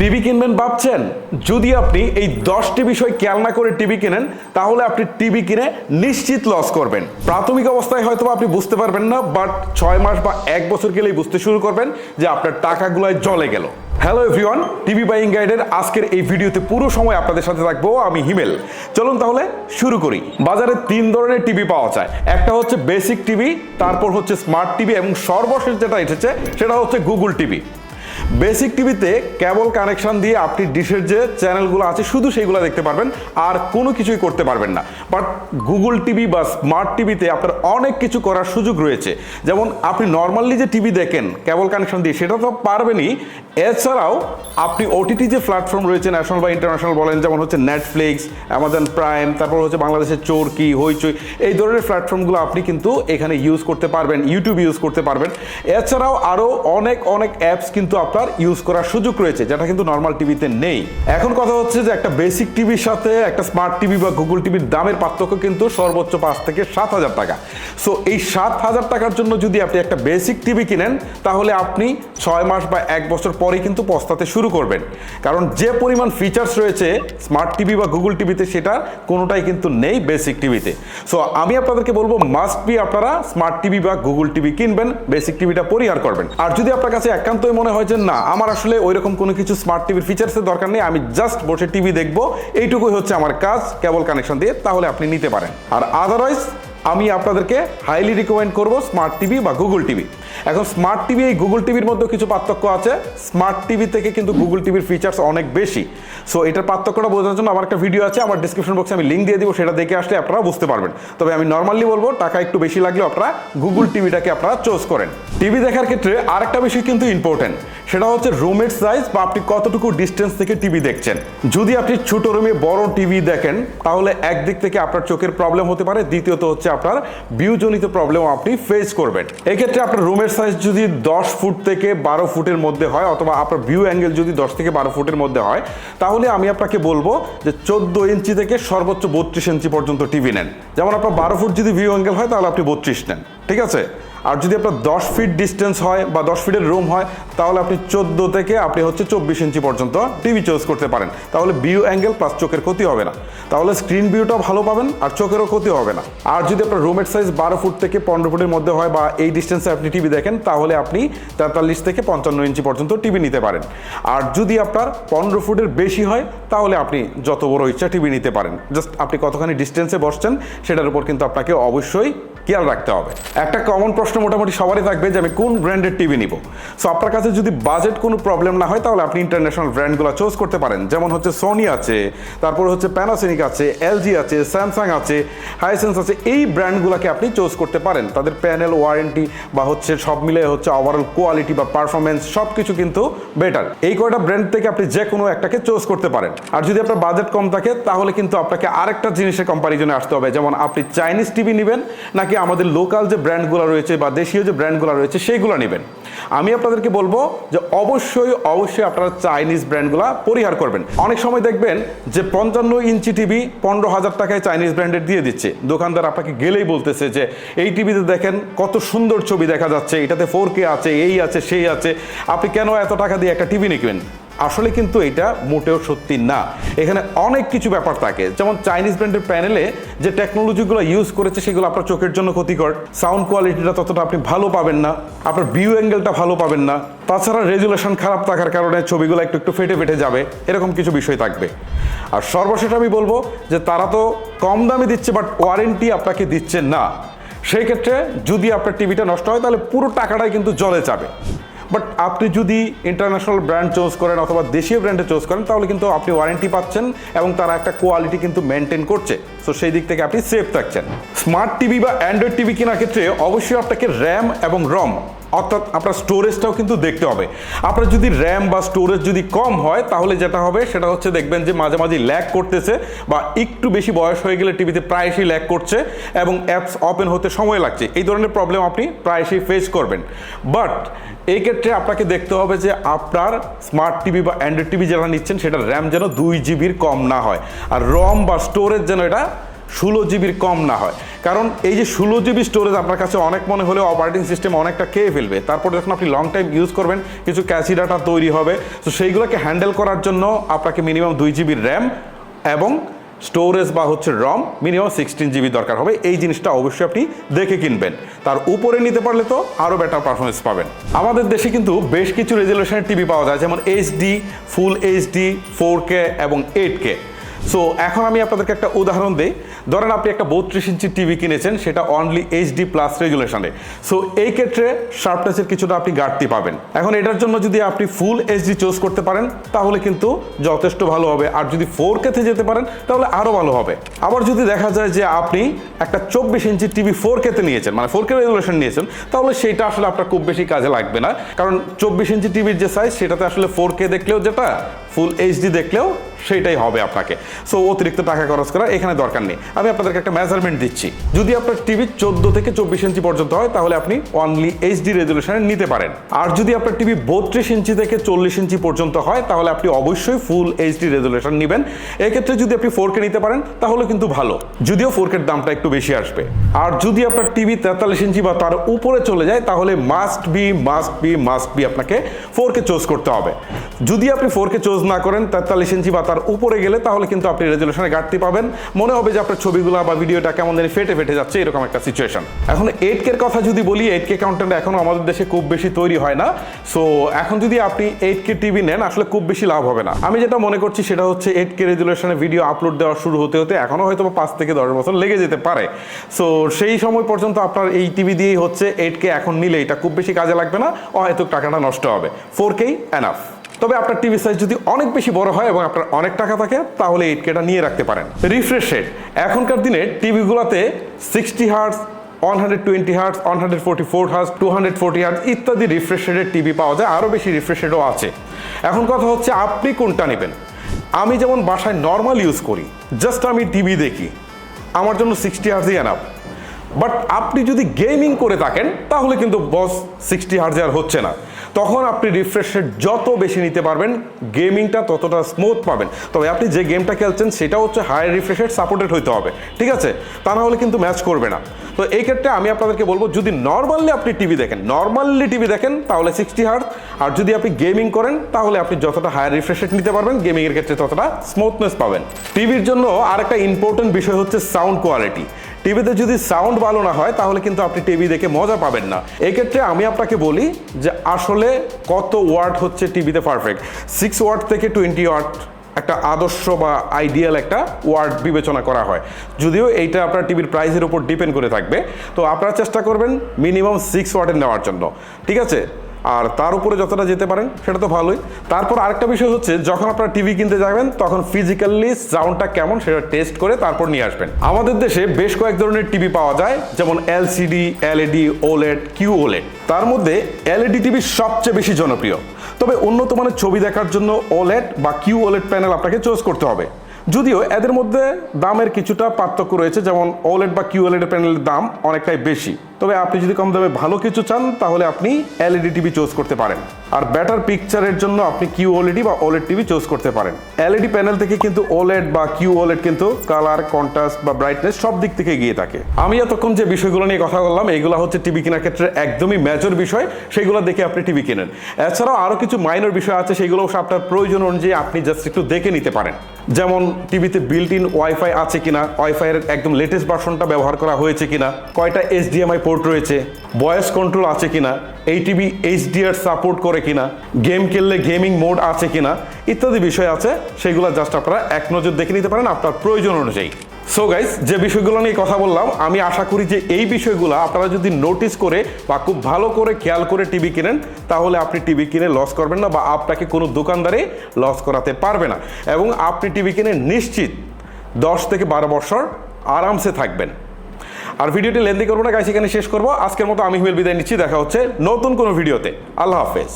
TV কিনবেন ভাবছেন? যদি আপনি এই দশটি বিষয় খেয়াল না করে টিভি কিনেন, তাহলে আপনি টিভি কিনে নিশ্চিত লস করবেন। প্রাথমিক অবস্থায় হয়তো আপনি বুঝতে পারবেন না বাট ছয় মাস বা এক বছর গেলেই বুঝতে শুরু করবেন যে আপনার টাকাগুলোয় জলে গেল। হ্যালো এভরিওয়ান টিভি বাইং গাইডের আজকের এই ভিডিওতে পুরো সময় আপনাদের সাথে থাকব, আমি হিমেল। চলুন তাহলে শুরু করি। বাজারে তিন ধরনের টিভি পাওয়া যায়। একটা হচ্ছে বেসিক টিভি, তারপর হচ্ছে স্মার্ট টিভি এবং সর্বশেষ যেটা এসেছে, সেটা হচ্ছে গুগল টিভি। বেসিক টিভিতে কেবল কানেকশন দিয়ে আপনি ডিশের যে চ্যানেলগুলো আছে, শুধু সেইগুলো দেখতে পারবেন, আর কোনো কিছুই করতে পারবেন না। বাট গুগল টিভি বা স্মার্ট টিভিতে আপনার অনেক কিছু করার সুযোগ রয়েছে। যেমন আপনি নর্মালি যে টিভি দেখেন, কেবল কানেকশন দিয়ে, সেটা তো পারবেনই। এছাড়াও আপনি ওটিটি যে প্ল্যাটফর্ম রয়েছে, ন্যাশনাল বা ইন্টারন্যাশনাল বলেন, যেমন হচ্ছে নেটফ্লিক্স অ্যামাজন প্রাইম তারপর হচ্ছে বাংলাদেশের চোরকি, হইচই, এই ধরনের প্ল্যাটফর্মগুলো আপনি কিন্তু এখানে ইউজ করতে পারবেন ইউটিউব ইউজ করতে পারবেন। এছাড়াও আরও অনেক অনেক অ্যাপস কিন্তু আপনার ইউজ করার সুযোগ রয়েছে, যেটা কিন্তু নর্মাল টিভিতে নেই। এখন কথা হচ্ছে যে একটা বেসিক টিভির সাথে একটা স্মার্ট টিভি বা গুগল টিভির দামের পার্থক্য কিন্তু সর্বোচ্চ পাঁচ থেকে সাত হাজার টাকা। সো এই সাত হাজার টাকার জন্য যদি আপনি একটা বেসিক টিভি কিনেন, তাহলে আপনি ছয় মাস বা এক বছর পরেই কিন্তু পস্তাতে শুরু করবেন। কারণ যে পরিমাণ ফিচার্স রয়েছে স্মার্ট টিভি বা গুগল টিভিতে সেটা কোনোটাই কিন্তু নেই বেসিক টিভিতে সো আমি আপনাদেরকে বলব মাস্ট বি আপনারা স্মার্ট টিভি বা গুগল টিভি কিনবেন বেসিক টিভিটা পরিহার করবেন। আর যদি আপনার কাছে একান্তই মনে হয় যে না, আমার আসলে ওই রকম কোনো কিছু স্মার্ট টিভির ফিচার্সের দরকার নেই, আমি জাস্ট বসে টিভি দেখব। এইটুকুই হচ্ছে আমার কাজ কেবল কানেকশন দিয়ে, তাহলে আপনি নিতে পারেন। আর আদারওয়াইজ আমি আপনাদেরকে হাইলি রিকমেন্ড করব স্মার্ট টিভি বা গুগল টিভি এখন স্মার্ট টিভি এই গুগল টিভির মধ্যে কিছু পার্থক্য আছে। স্মার্ট টিভি থেকে কিন্তু গুগল টিভির ফিচার্স অনেক বেশি। সো এটার পার্থক্যটা বোঝার জন্য আমার একটা ভিডিও আছে, আমার ডিসক্রিপশন বক্সে আমি লিঙ্ক দিয়ে দিব, সেটা দেখে আসলে আপনারা বুঝতে পারবেন। তবে আমি নর্মালি বলব, টাকা একটু বেশি লাগলেও আপনারা গুগল টিভিটাকে আপনারা চুজ করেন। টিভি দেখার ক্ষেত্রে আরেকটা বিষয় কিন্তু ইম্পর্টেন্ট সেটা হচ্ছে রুমের সাইজ বা আপনি কতটুকু ডিস্টেন্স থেকে টিভি দেখছেন। যদি আপনি ছোট রুমে বড় টিভি দেখেন, তাহলে একদিক থেকে আপনার চোখের প্রবলেম হতে পারে, দ্বিতীয়ত হচ্ছে আপনার ভিউজনিত প্রবলেম আপনি ফেস করবেন। এক্ষেত্রে আপনার রুমের সাইজ যদি দশ ফুট থেকে বারো ফুটের মধ্যে হয়, অথবা আপনার ভিউ অ্যাঙ্গেল যদি দশ থেকে বারো ফুটের মধ্যে হয়, তাহলে আমি আপনাকে বলব যে চোদ্দ ইঞ্চি থেকে সর্বোচ্চ বত্রিশ ইঞ্চি পর্যন্ত টিভি নেন। যেমন আপনার বারো ফুট যদি ভিউ অ্যাঙ্গেল হয়, তাহলে আপনি বত্রিশ নেন। ঠিক আছে? আর যদি আপনার দশ ফিট ডিস্টেন্স হয় বা দশ ফিটের রুম হয়, তাহলে আপনি চোদ্দ থেকে আপনি হচ্ছে চব্বিশ ইঞ্চি পর্যন্ত টিভি চুজ করতে পারেন। তাহলে ভিউ অ্যাঙ্গেল প্লাস চোখের ক্ষতি হবে না। তাহলে স্ক্রিন ভিউটাও ভালো পাবেন আর চোখেরও ক্ষতি হবে না। আর যদি আপনার রুমের সাইজ বারো ফুট থেকে পনেরো ফুটের মধ্যে হয় বা এই ডিস্টেন্সে আপনি টিভি দেখেন, তাহলে আপনি তেতাল্লিশ থেকে পঞ্চান্ন ইঞ্চি পর্যন্ত টিভি নিতে পারেন। আর যদি আপনার পনেরো ফুটের বেশি হয়, তাহলে আপনি যত বড় ইচ্ছা টিভি নিতে পারেন। জাস্ট আপনি কতখানি ডিস্টেন্সে বসছেন, সেটার উপর কিন্তু আপনাকে অবশ্যই খেয়াল রাখতে হবে। একটা কমন প্রশ্ন মোটামুটি সবারই থাকবে যে আমি কোন ব্র্যান্ডের টিভি নিব। সো আপনার কাছে যদি বাজেট কোনো প্রবলেম না হয়, তাহলে আপনি ইন্টারন্যাশনাল ব্র্যান্ডগুলো চুজ করতে পারেন। যেমন হচ্ছে সোনি আছে, তারপর হচ্ছে প্যানাসোনিক আছে এলজি আছে স্যামসাং আছে হাইসেন্স আছে, এই ব্র্যান্ডগুলোকে আপনি চুজ করতে পারেন। তাদের প্যানেল ওয়ারেন্টি বা হচ্ছে সব মিলে হচ্ছে ওভারঅল কোয়ালিটি বা পারফরমেন্স সব কিছু কিন্তু বেটার এই কয়টা ব্র্যান্ড থেকে আপনি যে কোনো একটাকে চুজ করতে পারেন। আর যদি আপনার বাজেট কম থাকে, তাহলে কিন্তু আপনাকে আরেকটা জিনিসের কম্পারিজনে আসতে হবে। যেমন আপনি চাইনিজ টিভি নেবেন, নাকি আমাদের লোকাল যে ব্র্যান্ডগুলো রয়েছে বা দেশীয় যে ব্র্যান্ডগুলো রয়েছে, সেইগুলো নেবেন। আমি আপনাদেরকে বলব যে অবশ্যই অবশ্যই আপনারা চাইনিজ ব্র্যান্ডগুলো পরিহার করবেন। অনেক সময় দেখবেন যে পঞ্চান্ন ইঞ্চি টিভি পনেরো হাজার টাকায় চাইনিজ ব্র্যান্ডের দিয়ে দিচ্ছে। দোকানদার আপনাকে গেলেই বলতেছে যে, এই টিভিতে দেখেন কত সুন্দর ছবি দেখা যাচ্ছে, এটাতে ফোর কে আছে, এই আছে, সেই আছে। আপনি কেন এত টাকা দিয়ে একটা টিভি নিবেন? আসলে কিন্তু এটা মোটেও সত্যি না। এখানে অনেক কিছু ব্যাপার থাকে। যেমন চাইনিজ ব্র্যান্ডের প্যানেলে যে টেকনোলজিগুলো ইউজ করেছে, সেগুলো আপনার চোখের জন্য ক্ষতিকর। সাউন্ড কোয়ালিটিটা ততটা আপনি ভালো পাবেন না। আপনার ভিউ অ্যাঙ্গেলটা ভালো পাবেন না। তাছাড়া রেজুলেশন খারাপ থাকার কারণে ছবিগুলো একটু একটু ফেটে ফেটে যাবে। এরকম কিছু বিষয় থাকবে। আর সর্বশেষ আমি বলব যে তারা তো কম দামে দিচ্ছে বাট ওয়ারেন্টি আপনাকে দিচ্ছে না। সেই ক্ষেত্রে যদি আপনার টিভিটা নষ্ট হয়, তাহলে পুরো টাকাটাই কিন্তু জলে যাবে। বাট আপনি যদি ইন্টারন্যাশনাল ব্র্যান্ড চুজ করেন অথবা দেশীয় ব্র্যান্ডে চুজ করেন, তাহলে কিন্তু আপনি ওয়ারেন্টি পাচ্ছেন এবং তারা একটা কোয়ালিটি কিন্তু মেনটেন করছে। সো সেই দিক থেকে আপনি সেফ থাকছেন। স্মার্ট টিভি বা অ্যান্ড্রয়েড টিভি কেনার ক্ষেত্রে অবশ্যই আপনাকে র্যাম এবং রম অর্থাৎ আপনার স্টোরেজটাও কিন্তু দেখতে হবে। আপনার যদি র্যাম বা স্টোরেজ যদি কম হয়, তাহলে যেটা হবে, সেটা হচ্ছে দেখবেন যে মাঝে মাঝে ল্যাক করতেছে বা একটু বেশি বয়স হয়ে গেলে টিভিতে প্রায়শই ল্যাক করছে এবং অ্যাপস ওপেন হতে সময় লাগছে। এই ধরনের প্রবলেম আপনি প্রায়শই ফেস করবেন। বাট এই ক্ষেত্রে আপনাকে দেখতে হবে যে আপনার স্মার্ট টিভি বা অ্যান্ড্রয়েড টিভি যারা নিচ্ছেন, সেটা র্যাম যেন দুই জিবির কম না হয়। আর রম বা স্টোরেজ যেন এটা ষোলো জিবির কম না হয়। কারণ এই যে ষোলো জিবি স্টোরেজ আপনার কাছে অনেক মনে হলেও অপারেটিং সিস্টেম অনেকটা খেয়ে ফেলবে। তারপর যখন আপনি লং টাইম ইউজ করবেন, কিছু ক্যাসি ডাটা তৈরি হবে। তো সেইগুলোকে হ্যান্ডেল করার জন্য আপনাকে মিনিমাম দুই জিবির র্যাম এবং স্টোরেজ বা হচ্ছে রম মিনিমাম সিক্সটিন জিবি দরকার হবে। এই জিনিসটা অবশ্যই আপনি দেখে কিনবেন। তার উপরে নিতে পারলে তো আরও বেটার পারফরমেন্স পাবেন। আমাদের দেশে কিন্তু বেশ কিছু রেজলিউশনের টিভি পাওয়া যায়, যেমন HD full HD four K এবং এইট কে সো এখন আমি আপনাদেরকে একটা উদাহরণ দিই। ধরেন আপনি একটা বত্রিশ ইঞ্চি টিভি কিনেছেন, সেটা অনলি এইচডি প্লাস রেজুলেশনে সো এই ক্ষেত্রে শার্পনেসের কিছুটা আপনি ঘাটতি পাবেন। এখন এটার জন্য যদি আপনি ফুল এইচডি চুজ করতে পারেন, তাহলে কিন্তু যথেষ্ট ভালো হবে। আর যদি ফোর কেতে যেতে পারেন, তাহলে আরও ভালো হবে। আবার যদি দেখা যায় যে আপনি একটা চব্বিশ ইঞ্চি টিভি ফোর কেতে নিয়েছেন মানে ফোর কে রেজুলেশন নিয়েছেন, তাহলে সেটা আসলে আপনার খুব বেশি কাজে লাগবে না। কারণ চব্বিশ ইঞ্চি টিভির যে সাইজ সেটাতে আসলে ফোর কে দেখলেও যেটা ফুল এইচডি দেখলেও সেইটাই হবে আপনাকে। সো অতিরিক্ত টাকা খরচ করা এখানে দরকার নেই। আমি আপনাদেরকে একটা মেজারমেন্ট দিচ্ছি। যদি আপনার টিভি চোদ্দ থেকে চব্বিশ ইঞ্চি পর্যন্ত হয়, তাহলে আপনি অনলি এইচডি রেজলিউশনে নিতে পারেন। আর যদি আপনার টিভি বত্রিশ ইঞ্চি থেকে চল্লিশ ইঞ্চি পর্যন্ত হয়, তাহলে আপনি অবশ্যই ফুল এইচডি রেজলিউশন নেবেন। এক্ষেত্রে যদি আপনি ফোর কে নিতে পারেন, তাহলে কিন্তু ভালো। যদিও ফোর কের দামটা একটু বেশি আসবে। আর যদি আপনার টিভি তেতাল্লিশ ইঞ্চি বা তার উপরে চলে যায়, তাহলে must be must be must be আপনাকে ফোর কে চুজ করতে হবে। যদি আপনি ফোর কে চুজ না করেন, তেতাল্লিশ ইঞ্চি বা তার উপরে গেলে তাহলে কিন্তু আপনি রেজলিউশনে ঘাটতি পাবেন। মনে হবে যে আপনার ছবিগুলো বা ভিডিওটা কেমন জানি ফেটে ফেটে যাচ্ছে, এরকম একটা সিচুয়েশন এখন এইট কের কথা যদি বলি এইট কে কাউন্টেন্ট এখনও আমাদের দেশে খুব বেশি তৈরি হয় না। সো এখন যদি আপনি এইট কে টিভি নেন, আসলে খুব বেশি লাভ হবে না। আমি যেটা মনে করছি সেটা হচ্ছে এইট কে রেজলিউশনে ভিডিও আপলোড দেওয়া শুরু হতে হতে এখনও হয়তো পাঁচ থেকে দশ বছর লেগে যেতে পারে। সো সেই সময় পর্যন্ত আপনার এই টিভি দিয়েই হচ্ছে এইট কে এখন নিলে এটা খুব বেশি কাজে লাগবে না। হয়তো টাকাটা নষ্ট হবে। ফোর কেই এনাফ তবে আপনার টিভি সাইজ যদি অনেক বেশি বড় হয় এবং আপনার অনেক টাকা থাকে, তাহলে এইট কেটা নিয়ে রাখতে পারেন। রিফ্রেশ রেট এখনকার দিনে টিভিগুলোতে sixty hertz one hundred twenty hertz one hundred forty four hertz two hundred forty hertz ইত্যাদি রিফ্রেশ রেটের টিভি পাওয়া যায়। আরও বেশি রিফ্রেশ রেটও আছে। এখন কথা হচ্ছে আপনি কোনটা নেবেন? আমি যেমন বাসায় নর্মাল ইউজ করি জাস্ট আমি টিভি দেখি। আমার জন্য সিক্সটি হার্টসই এনাফ বাট আপনি যদি গেমিং করে থাকেন, তাহলে কিন্তু বস সিক্সটি হার্জে আর হচ্ছে না। তখন আপনি রিফ্রেশ রেট যত বেশি নিতে পারবেন, গেমিংটা ততটা স্মুথ পাবেন। তবে আপনি যে গেমটা খেলছেন, সেটা হচ্ছে হাই রিফ্রেশ রেট সাপোর্টেড হইতে হবে। ঠিক আছে? তা না হলে কিন্তু ম্যাচ করবে না। তো এই ক্ষেত্রে আমি আপনাদেরকে বলব, যদি নর্মালি আপনি টিভি দেখেন নর্মালি টিভি দেখেন, তাহলে সিক্সটি হার্ট আর যদি আপনি গেমিং করেন, তাহলে আপনি যতটা হায়ার রিফ্রেশ রেট নিতে পারবেন, গেমিংয়ের ক্ষেত্রে ততটা স্মুথনেস পাবেন। টিভির জন্য আরেকটা ইম্পর্টেন্ট বিষয় হচ্ছে সাউন্ড কোয়ালিটি টিভিতে যদি সাউন্ড ভালো না হয়, তাহলে কিন্তু আপনি টিভি দেখে মজা পাবেন না। এক্ষেত্রে আমি আপনাকে বলি যে আসলে কত ওয়ার্ড হচ্ছে টিভিতে পারফেক্ট। সিক্স ওয়ার্ড থেকে টোয়েন্টি ওয়াট একটা আদর্শ বা আইডিয়াল একটা ওয়ার্ড বিবেচনা করা হয়। যদিও এইটা আপনার টিভির প্রাইসের উপর ডিপেন্ড করে থাকবে। তো আপনারা চেষ্টা করবেন মিনিমাম সিক্স ওয়ার্ডের নেওয়ার জন্য। ঠিক আছে? আর তার উপরে যতটা যেতে পারেন, সেটা তো ভালোই। তারপর আরেকটা বিষয় হচ্ছে, যখন আপনারা টিভি কিনতে যাবেন, তখন ফিজিক্যালি সাউন্ডটা কেমন সেটা টেস্ট করে তারপর নিয়ে আসবেন। আমাদের দেশে বেশ কয়েক ধরনের টিভি পাওয়া যায়, যেমন LCD LED OLED Q OLED তার মধ্যে এলইডি টিভি সবচেয়ে বেশি জনপ্রিয়। তবে উন্নত মানের ছবি দেখার জন্য ওলেড বা কিউ ওলেড প্যানেল আপনাকে চুজ করতে হবে। যদিও এদের মধ্যে দামের কিছুটা পার্থক্য রয়েছে, যেমন ওলেড বা কিউ ওলেড প্যানেলের দাম অনেকটাই বেশি। তবে আপনি যদি কম দামে ভালো কিছু চান, তাহলে আপনি এলইডি টিভি চুজ করতে পারেন। আর বেটার পিকচারের জন্য আপনি কিউ ওলেডি বা ওলেড টিভি চুজ করতে পারেন। এলইডি প্যানেল থেকে কিন্তু ওলেড বা কিউ ওলেড কিন্তু কালার কন্ট্রাস্ট বা ব্রাইটনেস সব দিক থেকে গিয়ে থাকে। আমি এতক্ষণ যে বিষয়গুলো নিয়ে কথা বললাম এইগুলো হচ্ছে টিভি কেনার ক্ষেত্রে একদমই মেজর বিষয়। সেগুলো দেখে আপনি টিভি কেনেন। এছাড়াও আরও কিছু মাইনর বিষয় আছে সেগুলো আপনার প্রয়োজন অনুযায়ী আপনি জাস্ট একটু দেখে নিতে পারেন। যেমন টিভিতে বিল্ট ইন ওয়াইফাই আছে কিনা? ওয়াইফাইয়ের একদম লেটেস্ট ভার্সনটা ব্যবহার করা হয়েছে কিনা? কয়টা এইচডিএমআই পোর্ট রয়েছে। ভয়েস কন্ট্রোল আছে কিনা এই টিভি এইচডিআর সাপোর্ট করে কিনা গেম খেললে গেমিং মোড আছে কিনা, ইত্যাদি বিষয় আছে, সেগুলো জাস্ট আপনারা এক নজর দেখে নিতে পারেন আপনার প্রয়োজন অনুযায়ী। সো গাইস যে বিষয়গুলো নিয়ে কথা বললাম, আমি আশা করি যে এই বিষয়গুলো আপনারা যদি নোটিস করে বা খুব ভালো করে খেয়াল করে টিভি কিনেন, তাহলে আপনি টিভি কিনে লস করবেন না বা আপনাকে কোনো দোকানদারে লস করাতে পারবে না। এবং আপনি টিভি কিনে নিশ্চিত দশ থেকে বারো বছর আরামসে থাকবেন। আর ভিডিওটি লেন্দি করব না গাইস এখানে শেষ করব। আজকের মতো আমি হুয়েল বিদায় নিচ্ছি, দেখা হচ্ছে নতুন কোনো ভিডিওতে। আল্লাহ হাফেজ।